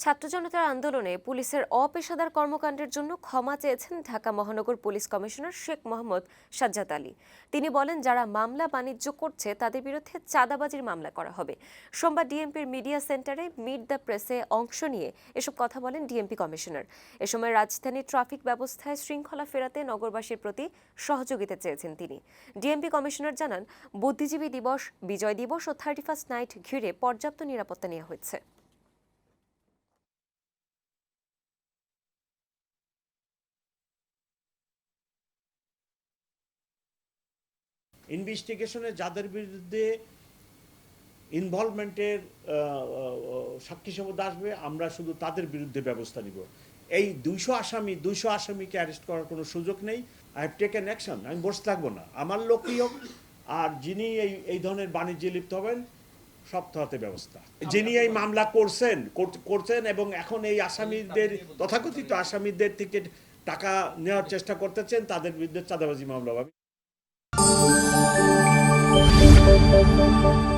ছাত্র জনতার আন্দোলনে পুলিশের অপেশাদার কর্মকাণ্ডের জন্য ক্ষমা চেয়েছেন ঢাকা মহানগর পুলিশ কমিশনার শেখ মোহাম্মদ সাজ্জাদ আলী। তিনি বলেন, যারা মামলা বাণিজ্য করছে, তাদের বিরুদ্ধে চাঁদাবাজির মামলা করা হবে। সোমবার ডিএমপির মিডিয়া সেন্টারে মিট দ্য প্রেসে অংশ নিয়ে এসব কথা বলেন ডিএমপি কমিশনার। এ সময় রাজধানীর ট্রাফিক ব্যবস্থায় শৃঙ্খলা ফেরাতে নগরবাসীর প্রতি সহযোগিতা চেয়েছেন তিনি। ডিএমপি কমিশনার জানান, বুদ্ধিজীবী দিবস, বিজয় দিবস ও থার্টি ফার্স্ট নাইট ঘিরে পর্যাপ্ত নিরাপত্তা নেওয়া হয়েছে। ইনভেস্টিগেশনে যাদের বিরুদ্ধে ইনভলভমেন্টের সাক্ষী সম্পদ আসবে আমরা শুধু তাদের বিরুদ্ধে ব্যবস্থা নিব। এই দুইশো আসামি দুইশো আসামিকে অ্যারেস্ট করার কোনো সুযোগ নেই। আই হ্যাভ টেকেন অ্যাকশন আমি বসে থাকব না। আমার লোকই হোক আর যিনি এই এই ধরনের বাণিজ্যে লিপ্ত হবেন সপ্তাহ হাতে ব্যবস্থা। যিনি এই মামলা করছেন কর- করছেন এবং এখন এই আসামিদের তথাকথিত আসামিদের থেকে টাকা নেওয়ার চেষ্টা করতেছেন তাদের বিরুদ্ধে চাঁদাবাজি মামলা হবে। Música